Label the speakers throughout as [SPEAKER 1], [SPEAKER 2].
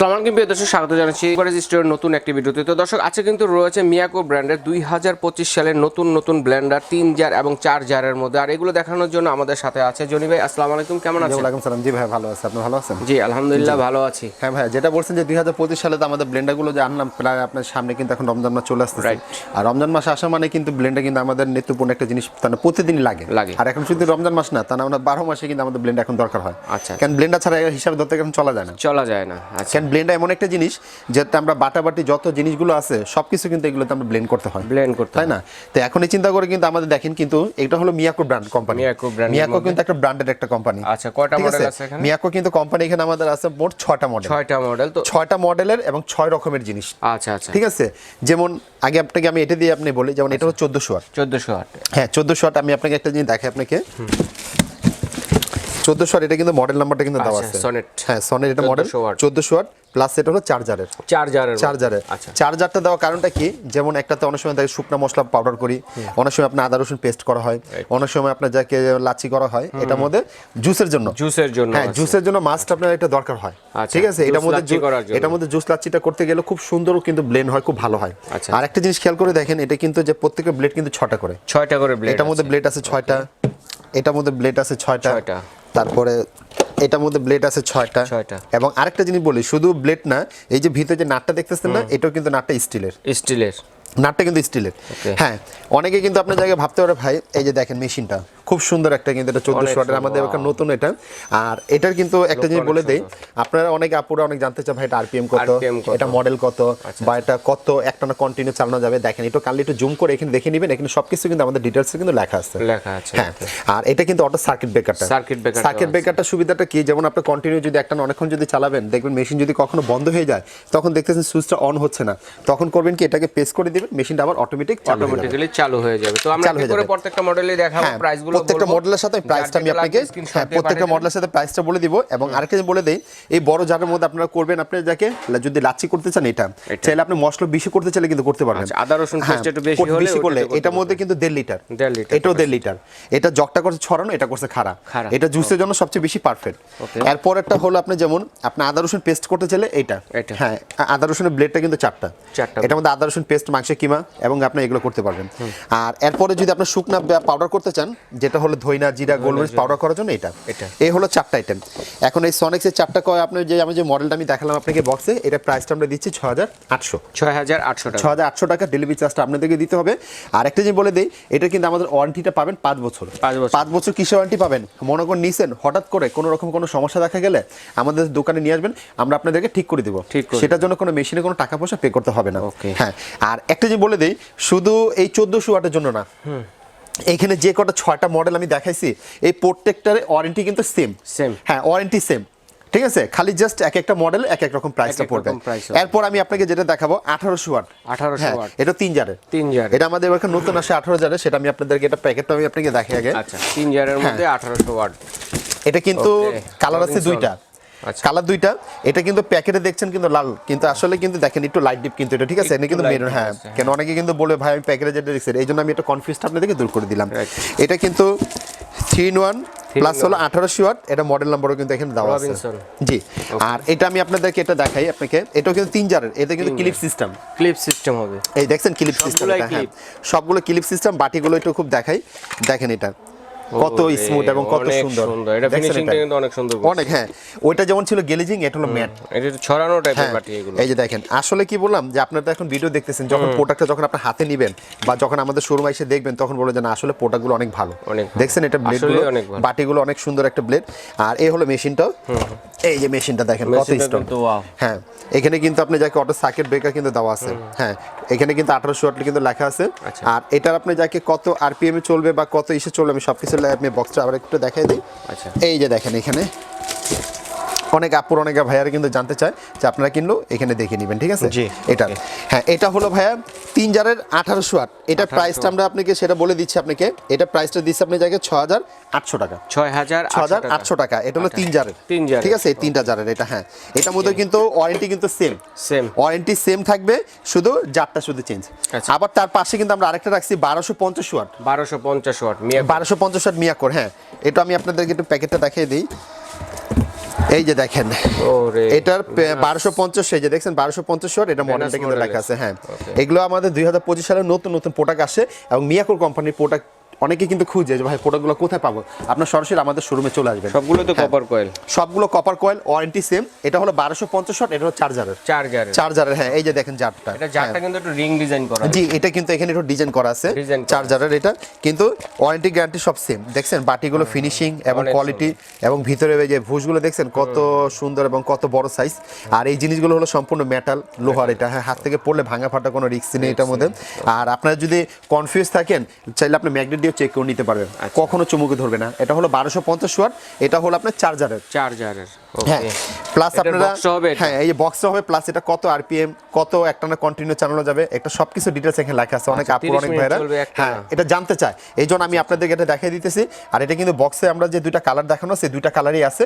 [SPEAKER 1] আসসালামু আলাইকুম প্রিয় দর্শক স্বাগত জানাচ্ছি এবারে স্টোরের নতুন একটি ভিডিওতে। তো দর্শক আছে কিন্তু রয়েছে মিয়াকো ব্র্যান্ডের দুই হাজার পঁচিশ সালের নতুন নতুন ব্লেন্ডার তিন জার এবং চার জারের মধ্যে। আর এগুলো দেখানোর জন্য আমাদের সাথে আছে জনি ভাই আসসালামু আলাইকুম কেমন আছেন?
[SPEAKER 2] ওয়ালাইকুম সালাম। জি ভাই ভালো আছে। আপনি ভালো আছেন?
[SPEAKER 1] জি আলহামদুলিল্লাহ ভালো আছি।
[SPEAKER 2] হ্যাঁ ভাই যেটা বলছেন যে দুই হাজার পঁচিশ সালে তো আমাদের ব্লেন্ডারগুলো যে আনলাম প্রায় আপনার সামনে কিন্তু এখন রমজান মাস চলে
[SPEAKER 1] আসছে.
[SPEAKER 2] আর রমজান মাস আসা মানে কিন্তু ব্লেন্ডার কিন্তু আমাদের নিত্যপূর্ণ একটা জিনিস তার প্রতিদিন লাগে।
[SPEAKER 1] লাগে।
[SPEAKER 2] আর এখন শুধু রমজান মাস না তা না আমরা বারো মাসে কিন্তু আমাদের ব্লেন্ডার এখন দরকার হয়।
[SPEAKER 1] আচ্ছা।
[SPEAKER 2] কেন ব্লেন্ডার ছাড়া হিসাবে ধরতে এখন চলা যায় না।
[SPEAKER 1] চলা যায় না আচ্ছা।
[SPEAKER 2] ব্লেন্ডার এমন একটা জিনিস যেটা আমরা বাটাবাটি যত জিনিসগুলো আছে সবকিছু কিন্তু এগুলোতে আমরা ব্লেন্ড করতে হয়।
[SPEAKER 1] ব্লেন্ড করতে
[SPEAKER 2] তাই না? তো এখনই চিন্তা করে কিন্তু আমাদের দেখেন কিন্তু এটা হলো Miyako brand company
[SPEAKER 1] Miyako brand
[SPEAKER 2] Miyako কিন্তু একটা ব্র্যান্ডেড একটা কোম্পানি
[SPEAKER 1] আচ্ছা কয়টা মডেল
[SPEAKER 2] আছে?
[SPEAKER 1] এখানে?
[SPEAKER 2] মিয়াকো কিন্তু কোম্পানি এখানে আমাদের আছে মোট ছয়টা মডেল
[SPEAKER 1] ছয়টা মডেল তো
[SPEAKER 2] ছয়টা মডেলের এবং ছয় রকমের জিনিস।
[SPEAKER 1] আচ্ছা আচ্ছা।
[SPEAKER 2] ঠিক আছে? যেমন আগে আপনাকে আমি এটা দিয়ে আপনি বলি যেমন এটা হলো চোদ্দোশো আট।
[SPEAKER 1] চোদ্দোশো আট।
[SPEAKER 2] হ্যাঁ চোদ্দোশো আট আমি আপনাকে একটা জিনিস দেখাই আপনাকে। চোদ্দোশো আট এটা কিন্তু মডেল নাম্বারটা কিন্তু দেওয়া
[SPEAKER 1] আচ্ছা,
[SPEAKER 2] আছে।
[SPEAKER 1] Sonnet।
[SPEAKER 2] হ্যাঁ সনের এটা মডেল
[SPEAKER 1] 1400 watt।
[SPEAKER 2] চোদ্দোশো আট প্লাস এটা হলো চার্জারের। চার্জারের
[SPEAKER 1] আচ্ছা।
[SPEAKER 2] চার্জারটা দেওয়ার কারণটা কি? যেমন একটাতে অনেক সময় শুকনো মশলা পাউডার করি অনেক সময় আপনার আদা রসুন পেস্ট করা হয় অনেক সময় আপনার যাকে লাচি করা হয় এটার মধ্যে জুসের জন্য।
[SPEAKER 1] জুসের জন্য
[SPEAKER 2] হ্যাঁ জুসের জন্য মাস্ট আপনার এটা দরকার হয়।
[SPEAKER 1] আচ্ছা,
[SPEAKER 2] ঠিক আছে? এটার মধ্যে এটার মধ্যে জুস লাচ্ছিটা করতে গেলে খুব সুন্দর কিন্তু ব্লেন্ড হয় খুব ভালো হয়।
[SPEAKER 1] আচ্ছা।
[SPEAKER 2] আর একটা জিনিস খেয়াল করে দেখেন এটা কিন্তু যে প্রত্যেকটা ব্লেড কিন্তু ছটা করে।
[SPEAKER 1] ছয়টা করে ব্লেড
[SPEAKER 2] এটার মধ্যে ব্লেড আছে ছয়টা। এটার মধ্যে ব্লেড আছে ছয়টা। তারপরে এটার মধ্যে ব্লেড আছে ছয়টা।
[SPEAKER 1] ছয়টা।
[SPEAKER 2] এবং আরেকটা জিনিস বলি শুধু ব্লেড না এই যে ভিতরে যে নাটটা দেখতেছেন না এটাও কিন্তু নাটটা স্টিলের।
[SPEAKER 1] স্টিলের।
[SPEAKER 2] নাটটা কিন্তু স্টিলের। হ্যাঁ অনেকে কিন্তু আপনার জায়গায় ভাবতে পারে ভাই এই যে দেখেন মেশিনটা খুব সুন্দর একটা কিন্তু এটা চোদ্দশো ওয়াটের আমাদের একটা নতুন এটা। আর এটার কিন্তু একটা জিনিস বলে দেই আপনারা অনেকে আপুরা অনেক জানতে চান ভাই এটা আরপিএম কত? এটা মডেল কত? বা এটা কত একটা না কন্টিনিউ চালানো যাবে? দেখেন একটু কালি একটু জুম করে এখানে দেখে নেবেন এখানে সবকিছু কিন্তু আমাদের ডিটেলসে কিন্তু লেখা আছে।
[SPEAKER 1] লেখা আছে
[SPEAKER 2] হ্যাঁ আর এটা কিন্তু অটো সার্কিট ব্রেকারটা
[SPEAKER 1] Circuit breaker
[SPEAKER 2] সার্কিট ব্রেকারটা সুবিধাটা কি? যেমন আপনি কন্টিনিউ যদি একটা অনেকক্ষণ যদি চালাবেন দেখবেন মেশিন যদি কখনো বন্ধ হয়ে যায় তখন দেখতেছেন সুইচটা অন হচ্ছে না। তখন করবেন কি? এটাকে প্রেস করে দিবেন মেশিনটা আবার অটোমেটিক
[SPEAKER 1] অটোমেটিক্যালি চালু হয়ে যাবে। তো আমরা
[SPEAKER 2] হয়ে
[SPEAKER 1] করে প্রত্যেকটা মডেলই দেখাবো
[SPEAKER 2] হ্যাঁ
[SPEAKER 1] প্রাইসগুলো
[SPEAKER 2] প্রত্যেকটা মডেলের সাথে প্রাইসটা আমি আপনাকে হ্যাঁ প্রত্যেকটা মডেলের সাথে প্রাইসটা বলে দিব এবং আরেকটা বলে দেই এই বড় জারের মধ্যে আপনারা করবেন আপনি যাকে যদি লাচ্ছি করতে চান এটা চাইলে আপনি মশলা বেশি করতে চাইলে কিন্তু করতে পারবেন।
[SPEAKER 1] আচ্ছা, আদা রসুন
[SPEAKER 2] হ্যাঁ,
[SPEAKER 1] paste একটু বেশি হলে
[SPEAKER 2] বেশি করলে এটার মধ্যে কিন্তু দেড় লিটার।
[SPEAKER 1] দেড় লিটার
[SPEAKER 2] এটাও দেড় লিটার। এটা জগটা করছে ছড়ানো এটা করছে খাড়া। এটা জুসের জন্য সবচেয়ে বেশি পারফেক্ট এরপর একটা হলো আপনি যেমন আপনি আদা রসুন পেস্ট করতে চাইলে এটা। হ্যাঁ আদা রসুনের ব্লেডটা কিন্তু চারটা।
[SPEAKER 1] চারটা।
[SPEAKER 2] এটার মধ্যে আদা রসুন পেস্ট মাংসের কিমা এবং আপনি এগুলো করতে পারবেন। আর এরপরে যদি আপনি শুকনা পাউডার করতে চান যেটা হলো ধইনা জিরা গোলমরিচ পাউডার করার জন্য এটা।
[SPEAKER 1] এটা।
[SPEAKER 2] এই হলো চারটা আইটেম এখন এই সনেক্সের চারটা কয় আপনার যে আমি যে মডেলটা আমি দেখালাম আপনাকে বক্সে এটা প্রাইসটা আমরা দিচ্ছি ছ হাজার আটশো।
[SPEAKER 1] ছয় হাজার আটশো
[SPEAKER 2] ছ
[SPEAKER 1] টাকা
[SPEAKER 2] হাজার আটশো টাকা ডেলিভারি চার্জটা আপনাদেরকে দিতে হবে। আর একটা জিনিস বলে দিই এটা কিন্তু আমাদের ওয়ারেন্টিটা পাবেন পাঁচ বছর।
[SPEAKER 1] পাঁচ বছর।
[SPEAKER 2] পাঁচ বছর কিসের ওয়ারেন্টি পাবেন? মনে করুন নিছেন হঠাৎ করে কোনো রকম কোনো সমস্যা দেখা গেলে আমাদের দোকানে নিয়ে আসবেন আমরা আপনাদেরকে ঠিক করে দিব।
[SPEAKER 1] ঠিক
[SPEAKER 2] সেটার জন্য কোনো মেশিনে কোনো টাকা পয়সা পে করতে হবে না. হ্যাঁ আর একটা জিনিস বলে দিই শুধু এই চোদ্দোশো ওয়াটের জন্য না এইখানে যে কটা ছয়টা মডেল আমি দেখাইছি এই প্রত্যেকটার ওয়ারেন্টি কিন্তু সেম
[SPEAKER 1] সেম
[SPEAKER 2] হ্যাঁ ওয়ারেন্টি সেম ঠিক আছে? খালি জাস্ট এক একটা মডেল এক এক রকম প্রাইসটা পড়বে। এরপর আমি আপনাকে যেটা দেখাবো আঠারোশো ওয়াট
[SPEAKER 1] 1800
[SPEAKER 2] হ্যাঁ,
[SPEAKER 1] watt।
[SPEAKER 2] এটা তিন জারের।
[SPEAKER 1] তিন জারের।
[SPEAKER 2] এটা আমাদের এবার নতুন আসে আঠারো জারের সেটা আমি আপনাদেরকে এটা প্যাকেটটা আমি আপনাকে দেখাই আগে।
[SPEAKER 1] আচ্ছা তিন জারের মধ্যে আঠারোশো ওয়াট
[SPEAKER 2] এটা কিন্তু কালার আছে দুইটা। কালার দুইটা। এটা কিন্তু প্যাকেটে দেখছেন কিন্তু লাল কিন্তু আসলে কিন্তু দেখেন একটু লাইট ডিপ কিন্তু এটা ঠিক আছে? এটা কিন্তু মেরুন হ্যাঁ। কেন অনেকে কিন্তু বলে ভাই আমি প্যাকেটে যেটা দেখছি এই জন্য আমি একটা কনফিউজটা আপনাদেরকে দূর করে দিলাম। এটা কিন্তু থ্রি ইন ওয়ান প্লাস হলো আঠারোশো ওয়াট এটা মডেল নাম্বারও কিন্তু এখানে দেওয়া আছে। জি। আর এটা আমি আপনাদেরকে এটা দেখাই আপনাকে। এটাও কিন্তু তিন জারের এটা কিন্তু ক্লিপ সিস্টেম
[SPEAKER 1] ক্লিপ সিস্টেম হবে।
[SPEAKER 2] এই দেখছেন ক্লিপ সিস্টেম হ্যাঁ। সবগুলো ক্লিপ সিস্টেম বাটিগুলো একটু খুব দেখাই। দেখেন এটা। কত স্মুথ এবং কত সুন্দর।
[SPEAKER 1] এটা ফিনিশিংটা কিন্তু অনেক সুন্দর
[SPEAKER 2] অনেক হ্যাঁ। ওইটা যেমন ছিল গেলেজিং এটা হলো ম্যাট।
[SPEAKER 1] এটা একটু ছড়ানো টাইপের
[SPEAKER 2] হ্যাঁ
[SPEAKER 1] বাটি এগুলো।
[SPEAKER 2] এই যে দেখেন আসলে কি বললাম যে আপনারা তো এখন ভিডিও দেখতেছেন যখন প্রোডাক্টটা যখন আপনার হাতে নেবেন বা যখন আমাদের শোরুম এসে দেখবেন তখন বলে যে না আসলে প্রোডাক্টগুলো অনেক ভালো।
[SPEAKER 1] অনেক।
[SPEAKER 2] দেখছেন এটা ব্লেডগুলো
[SPEAKER 1] অনেক ভালো।
[SPEAKER 2] বাটিগুলো অনেক সুন্দর একটা ব্লেড আর এই হলো মেশিনটাও এই যে মেশিনটা দেখেন কত স্ট্রং। হ্যাঁ এখানে কিন্তু আপনি যাকে অটো সার্কিট ব্রেকার কিন্তু দেওয়া আছে। হ্যাঁ এখানে কিন্তু আঠারোশো ওয়াট কিন্তু লেখা আছে।
[SPEAKER 1] আচ্ছা।
[SPEAKER 2] আর এটার আপনি যাকে কত আরপিএম এ চলবে বা কত ইসে চলবে আমি সবকিছু আমি বক্সটা আবার একটু দেখাই দিই।
[SPEAKER 1] আচ্ছা।
[SPEAKER 2] এই যে দেখেন এখানে। অনেক আপুর অনেক ভাইয়ারা কিন্তু জানতে চায় যে আপনারা কিনলো এখানে দেখে নেবেন ঠিক আছে? এটা। হ্যাঁ এটা হলো ভাইয়া তিন জারের আঠারোশো আট। এটার প্রাইসটা আমরা আপনাকে সেটা বলে দিচ্ছি আপনাকে। এটা প্রাইসটা দিচ্ছি আপনি জায়গায় ছ হাজার আটশো টাকা।
[SPEAKER 1] ছয় হাজার
[SPEAKER 2] ছ হাজার আটশো টাকা। এটা হলো তিন জারের।
[SPEAKER 1] তিন জারের।
[SPEAKER 2] ঠিক আছে? তিনটা জারের এটা হ্যাঁ। এটার মধ্যে কিন্তু ওয়ারেন্টি কিন্তু সেম
[SPEAKER 1] সেম
[SPEAKER 2] ওয়ারেন্টি সেম থাকবে শুধু জারটা শুধু চেঞ্জ
[SPEAKER 1] আচ্ছা।
[SPEAKER 2] আবার তার পাশে কিন্তু আমরা আরেকটা রাখছি বারোশো পঞ্চাশ ওয়াট।
[SPEAKER 1] বারোশো পঞ্চাশ ওয়াট
[SPEAKER 2] বারোশো পঞ্চাশ ওয়াট মিয়াকোর হ্যাঁ। এটা আমি আপনাদেরকে একটু প্যাকেটটা দেখিয়ে দিই। এই যে দেখেন এটার বারোশো পঞ্চাশ এই যে দেখছেন বারোশো পঞ্চাশ এটা মডেলটা কিন্তু লেখা আছে হ্যাঁ। এগুলো আমাদের দুই হাজার পঁচিশ সালে নতুন নতুন প্রোডাক্ট আসে এবং মিয়াকুর কোম্পানির প্রোডাক্ট অনেকে কিন্তু খুঁজে যে ভাই প্রোডাক্টগুলো কোথায় পাবো? আপনার সরাসরি আমাদের শোরুমে চলে আসবেন।
[SPEAKER 1] সবগুলো তো
[SPEAKER 2] হ্যাঁ।
[SPEAKER 1] কপার কয়েল
[SPEAKER 2] সবগুলো কপার কয়েল ওয়ারেন্টি সেম এটা হলো বারোশো পঞ্চাশ এটা হলো চার্জারের
[SPEAKER 1] চার্জারের
[SPEAKER 2] চার্জারের হ্যাঁ এই যে দেখেন জারটা।
[SPEAKER 1] এটা জারটা কিন্তু একটু রিং ডিজাইন করা
[SPEAKER 2] জি এটা কিন্তু এখানে একটু ডিজাইন করা আছে। চার্জারের এটা। কিন্তু ওয়ারেন্টি গ্যারান্টি সব সেম দেখছেন বাটিগুলো ফিনিশিং এবং কোয়ালিটি এবং ভিতরে ওই যে ভুসগুলো দেখছেন কত সুন্দর এবং কত বড় সাইজ আর এই জিনিসগুলো হলো সম্পূর্ণ মেটাল লোহার এটা। হ্যাঁ হাত থেকে পড়লে ভাঙা ফাটা কোনো রিস্ক নেই এটার মধ্যে। আর আপনারা যদি কনফিউজ থাকেন চাইলে আপনি ম্যাগনেট দিয়ে চেক করে নিতে পারবেন।
[SPEAKER 1] আচ্ছা।
[SPEAKER 2] কখনো চুমুকে ধরবে না। এটা হলো বারোশো পঞ্চাশ ওয়াট এটা হলো আপনার চার্জারের।
[SPEAKER 1] চার্জারের
[SPEAKER 2] হ্যাঁ প্লাস আপনারা? হ্যাঁ এই যে বক্সটা হবে প্লাস এটা কত আরপিএম কত একটানা কন্টিনিউ চালানো যাবে একটা সবকিছু ডিটেলস এখানে লেখা আছে অনেক
[SPEAKER 1] আচ্ছা,
[SPEAKER 2] আপুর অনেক ভাইরা হ্যাঁ এটা জানতে চায়। এই জন্য আমি আপনাদেরকে এটা দেখাই দিতেছি। আর এটা কিন্তু বক্সে আমরা যে দুইটা কালার দেখানো সেই দুইটা কালারই আছে?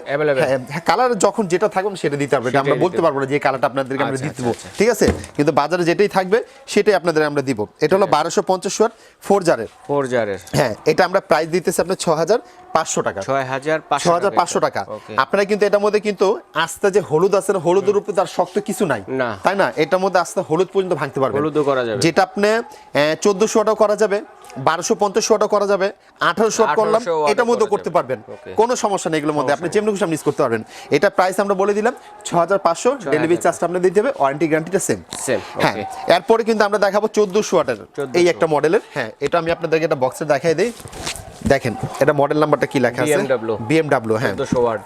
[SPEAKER 2] হ্যাঁ কালার যখন যেটা থাকবে সেটা দিতে পারব। আমরা বলতে পারব না যে কালারটা আপনাদেরকে আমরা
[SPEAKER 1] আচ্ছা,
[SPEAKER 2] দিতে দেবো
[SPEAKER 1] আচ্ছা,
[SPEAKER 2] ঠিক আছে? কিন্তু বাজারে যেটাই থাকবে সেটাই আপনাদের আমরা দিব। এটা হলো বারোশো পঞ্চাশ ওয়াট ফোর জারের
[SPEAKER 1] ফোর জারের
[SPEAKER 2] হ্যাঁ এটা আমরা প্রাইস দিতেছি আপনার ছ হাজার পাঁচশো টাকা।
[SPEAKER 1] ছয় হাজার পাঁচশো
[SPEAKER 2] হাজার পাঁচশো টাকা। আপনারা কিন্তু এটার মধ্যে কিন্তু আস্তে যে হলুদ আছে হলুদের উপরে তার শক্ত কিছু নাই। তাই না? এটার মধ্যে আস্তে হলুদ পর্যন্ত ভাঙতে পারবেন।
[SPEAKER 1] হলুদও করা যাবে।
[SPEAKER 2] যেটা আপনি চোদ্দশো ওয়াটও করা যাবে বারোশো পঞ্চাশ ওয়াটও করা যাবে আঠারোশো ওয়াট করলাম এটার মধ্যে করতে পারবেন। কোনো সমস্যা নেই এগুলোর মধ্যে। আপনি যেমন খুশি আপনি use করতে পারবেন। এটা প্রাইস আমরা বলে দিলাম ছ হাজার পাঁচশো। ডেলিভারি চার্জটা আপনার দিতে হবে ওয়ারেন্টি গ্যারান্টিটা সেম
[SPEAKER 1] সেম
[SPEAKER 2] হ্যাঁ এরপরে কিন্তু আমরা দেখাবো চোদ্দশো ওয়াটের। এই একটা মডেলের হ্যাঁ এটা আমি আপনাদেরকে একটা বক্সে দেখাই দিই। দেখেন এটা মডেল নাম্বারটা কি লেখা আছে? বিএমডব্লিউ হ্যাঁ।
[SPEAKER 1] 1400 ওয়াট।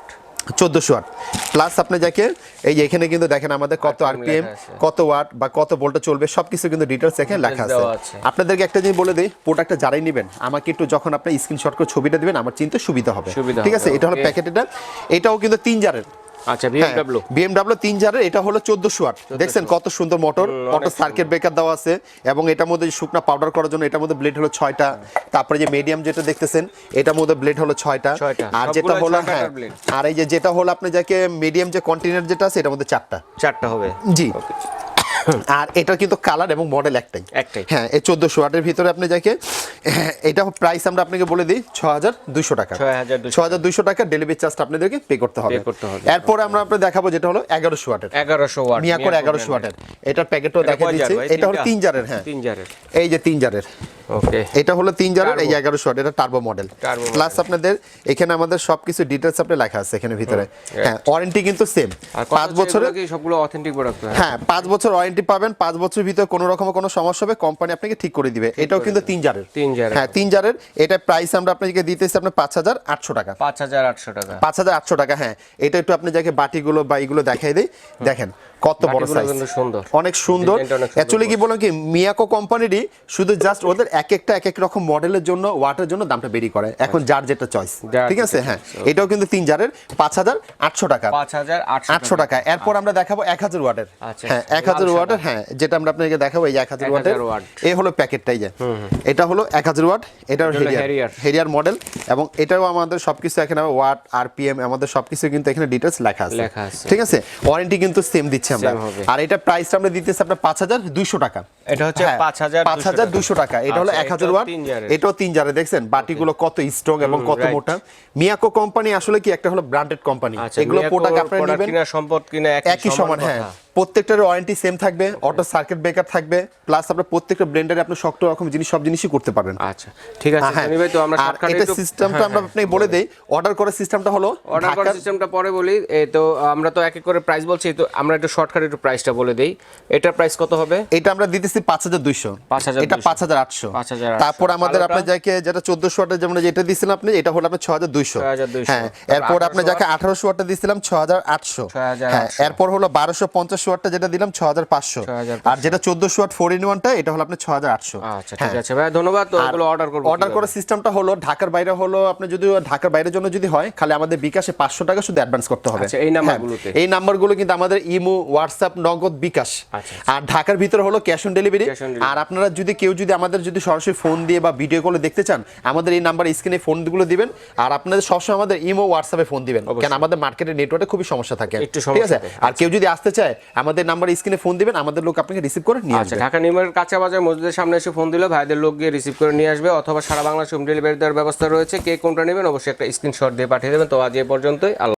[SPEAKER 2] চোদ্দশো ওয়াট। প্লাস আপনি যাকে এই যে এখানে কিন্তু দেখেন আমাদের কত আরপিএম কত ওয়াট বা কত ভোল্টে চলবে সবকিছু কিন্তু ডিটেলস এখানে লেখা আছে। আপনাদেরকে একটা জিনিস বলে দিই প্রোডাক্টটা যারাই নেবেন আমাকে একটু যখন আপনি স্ক্রিনশট করে ছবিটা দিবেন আমার চিনতে সুবিধা হবে। ঠিক আছে? এটা হলো
[SPEAKER 1] প্যাকেটটা
[SPEAKER 2] প্যাকেট এটা এটাও কিন্তু তিন জারের।
[SPEAKER 1] আচ্ছা বিএমডব্লিউ
[SPEAKER 2] বিএমডাব্লিউ তিন জারের এটা হলো চোদ্দশো ওয়াট দেখছেন কত সুন্দর মোটর মোটর সার্কিট ব্রেকার দেওয়া আছে এবং এটার মধ্যে শুকনা পাউডার করার জন্য এটার মধ্যে ব্লেড হলো ছয়টা। তারপরে যে মিডিয়াম যেটা দেখতেছেন এটার মধ্যে ব্লেড হলো ছয়টা। আর যেটা হলো হ্যাঁ আর এই যে যেটা হলো আপনি যাকে মিডিয়াম যে কন্টেনার যেটা আছে এটার মধ্যে চারটা।
[SPEAKER 1] চারটা হবে।
[SPEAKER 2] জি। আর এটা কিন্তু কালার এবং মডেল একটাই।
[SPEAKER 1] একটাই।
[SPEAKER 2] হ্যাঁ এই চোদ্দশো ওয়াটের ভিতরে আপনি যাকে এটা প্রাইস আমরা আপনাকে বলে দিই ছ হাজার দুইশো টাকা।
[SPEAKER 1] 6200
[SPEAKER 2] ছ হাজার দুইশো টাকা ডেলিভারি চার্জটা আপনাদেরকে পে করতে হবে।
[SPEAKER 1] করতে হবে।
[SPEAKER 2] এরপরে আমরা আপনাকে দেখাবো যেটা হলো এগারোশো ওয়াটের
[SPEAKER 1] এগারোশো ওয়াট
[SPEAKER 2] মিয়াকোর এগারোশো ওয়াটের এটার
[SPEAKER 1] প্যাকেটটা
[SPEAKER 2] দেখা দিচ্ছি। এটা হলো তিন জারের হ্যাঁ।
[SPEAKER 1] তিন জারের।
[SPEAKER 2] এই যে তিন জারের।
[SPEAKER 1] ওকে
[SPEAKER 2] এটা হলো তিন জারের এই। এগারোশো ওয়াট এটা টার্বো মডেল প্লাস আপনাদের এখানে আমাদের সবকিছু ডিটেলস আপনি লেখা আছে এখানে ভিতরে। হ্যাঁ ওয়ারেন্টি কিন্তু সেম পাঁচ বছরের
[SPEAKER 1] সবগুলো অথেন্টিক প্রোডাক্ট
[SPEAKER 2] হ্যাঁ পাঁচ বছর ওয়ারেন্টি পাবেন পাঁচ বছর ভিতরে কোনো রকম কোনো সমস্যা হবে কোম্পানি আপনাকে ঠিক করে দিবে। এটাও কিন্তু তিন জারের।
[SPEAKER 1] তিন জারের।
[SPEAKER 2] হ্যাঁ তিন জারের। এটা প্রাইস আমরা আপনাকে দিতেছি আপনার পাঁচ হাজার আটশো টাকা।
[SPEAKER 1] পাঁচ হাজার আটশো টাকা।
[SPEAKER 2] পাঁচ হাজার আটশো টাকা হ্যাঁ। এটা একটু আপনি যাকে বাটিগুলো বা এগুলো দেখাই দিই দেখেন। কত বড় সাইজ
[SPEAKER 1] সুন্দর।
[SPEAKER 2] অনেক সুন্দর। অ্যাকচুয়ালি কি বললাম কি মিয়াকো কোম্পানিরই শুধু জাস্ট ওদের এক একটা এক এক রকম মডেলের জন্য ওয়াটের জন্য দামটা বেরি করে। এখন যার যেটা চয়েস ঠিক আছে? হ্যাঁ। এটাও কিন্তু তিন জারের পাঁচ হাজার আটশো টাকা।
[SPEAKER 1] পাঁচ হাজার আটশো
[SPEAKER 2] টাকা। এরপর আমরা দেখাবো এক হাজার ওয়াটের।
[SPEAKER 1] আচ্ছা,
[SPEAKER 2] হ্যাঁ। এক হাজার ওয়াটের হ্যাঁ যেটা আমরা আপনাকে দেখাবো এই এক হাজার
[SPEAKER 1] 1000
[SPEAKER 2] ওয়াটের।
[SPEAKER 1] ওয়াট।
[SPEAKER 2] এই হলো প্যাকেটটাই যে। এটা হলো এক হাজার ওয়াট। এটা হেরিয়ার হেরিয়ার মডেল এবং এটাও আমাদের সবকিছু এখানে ওয়াট আরপিএম আমাদের সবকিছু কিন্তু এখানে ডিটেলস লেখা আছে। ঠিক আছে? ওয়ারেন্টি কিন্তু সেম দিচ্ছি। আমরা
[SPEAKER 1] Same হবে।
[SPEAKER 2] আর এটা প্রাইসটা আমরা দিতেছি আপনার পাঁচ হাজার দুইশো টাকা।
[SPEAKER 1] এটা হচ্ছে
[SPEAKER 2] পাঁচ
[SPEAKER 1] 5200
[SPEAKER 2] পাঁচ হাজার দুশো টাকা। এটা হলো
[SPEAKER 1] আচ্ছা,
[SPEAKER 2] এক হাজার ওয়াট। এটাও তিন জারে দেখছেন? বাটিগুলো কত স্ট্রং এবং কত মোটা। মিয়াকো কোম্পানি আসলে কি একটা হলো ব্র্যান্ডেড কোম্পানি
[SPEAKER 1] আচ্ছা
[SPEAKER 2] এগুলো প্রোডাক্ট আপনারা নেবেন
[SPEAKER 1] কিনা সম্পদ কিনা
[SPEAKER 2] একই সমান হ্যাঁ। প্রত্যেকটার ওয়ারেন্টি সেম থাকবে অটো সার্কিট ব্রেকার থাকবে প্লাস আপনার প্রত্যেকটা ব্লেন্ডারে আপনি শক্ত রকম জিনিস সব জিনিসই করতে পারবেন।
[SPEAKER 1] আচ্ছা ঠিক আছে
[SPEAKER 2] হ্যাঁ,
[SPEAKER 1] হ্যাঁ। আমি ভাই তো আমরা শর্টকাটে
[SPEAKER 2] এটা সিস্টেমটা হ্যাঁ, আমরা আপনাকে বলে দেই অর্ডার করার সিস্টেমটা হলো
[SPEAKER 1] অর্ডার করার সিস্টেমটা পরে বলি তো আমরা তো এক এক করে প্রাইস বলছি তো আমরা একটু শর্টকাট একটু প্রাইসটা বলে দেই। এটা প্রাইস কত হবে?
[SPEAKER 2] এটা আমরা দিতেছি
[SPEAKER 1] 5200
[SPEAKER 2] 5000 এটা
[SPEAKER 1] 5800 5000
[SPEAKER 2] তারপর আমাদের আপনি যাকে যেটা 1400 ওয়াটের যেমন যেটা দিছিলেন আপনি এটা হলো আপনি 6200
[SPEAKER 1] 6200
[SPEAKER 2] হ্যাঁ এরপর আপনি যাকে 1800 ওয়াটটা দিছিলাম 6800
[SPEAKER 1] 6800
[SPEAKER 2] হ্যাঁ এরপর হলো 1250 ওয়াটটা যেটা দিলাম ছ হাজার পাঁচশো। আর যেটা চোদ্দশো ওয়াট ফোর ইন ওয়ানটা এটা হলো আপনার ছ হাজার আটশো।
[SPEAKER 1] আচ্ছা, ঠিক হ্যাঁ। আছে ভাই ধন্যবাদ অর্ডার করব
[SPEAKER 2] অর্ডার করার সিস্টেমটা হলো ঢাকার বাইরে হলো আপনি যদি ঢাকার বাইরের জন্য যদি হয় খালি আমাদের বিকাশে পাঁচশো টাকা শুধু অ্যাডভান্স করতে হবে।
[SPEAKER 1] আচ্ছা, এই
[SPEAKER 2] হ্যাঁ, এই নাম্বারগুলো কিন্তু আমাদের ইমো হোয়াটসঅ্যাপ নগদ বিকাশ।
[SPEAKER 1] আচ্ছা,
[SPEAKER 2] আর ঢাকার ভিতরে হলো ক্যাশ অন ডেলিভারি আর আপনারা যদি কেউ যদি আমাদের যদি সরাসরি ফোন দিয়ে বা ভিডিও কলে দেখতে চান আমাদের এই নাম্বার স্ক্রিনে ফোনগুলো দিবেন। আর আপনাদের সবসময় আমাদের ইমো হোয়াটসঅ্যাপে ফোন দিবেন। কারণ আমাদের মার্কেটের নেটওয়ার্কে খুবই সমস্যা থাকে। ঠিক আছে? আর কেউ যদি আসতে চায় আমাদের নাম্বার স্ক্রিনে ফোন দিবেন আমাদের লোক আপনাকে রিসিভ করে নিয়ে
[SPEAKER 1] আচ্ছা
[SPEAKER 2] আসবে।
[SPEAKER 1] ঢাকা নিউমার্কেট কাঁচা বাজার মসজিদের সামনে এসে ফোন দিলে ভাইদের লোক গিয়ে রিসিভ করে নিয়ে আসবে অথবা সারা বাংলাদেশ হোম ডেলিভারি দেওয়ার ব্যবস্থা রয়েছে। কে কোনটা নেবেন অবশ্যই একটা স্ক্রিনশট দিয়ে পাঠিয়ে দেবেন। তো আজ এ পর্যন্তই আল্লাহ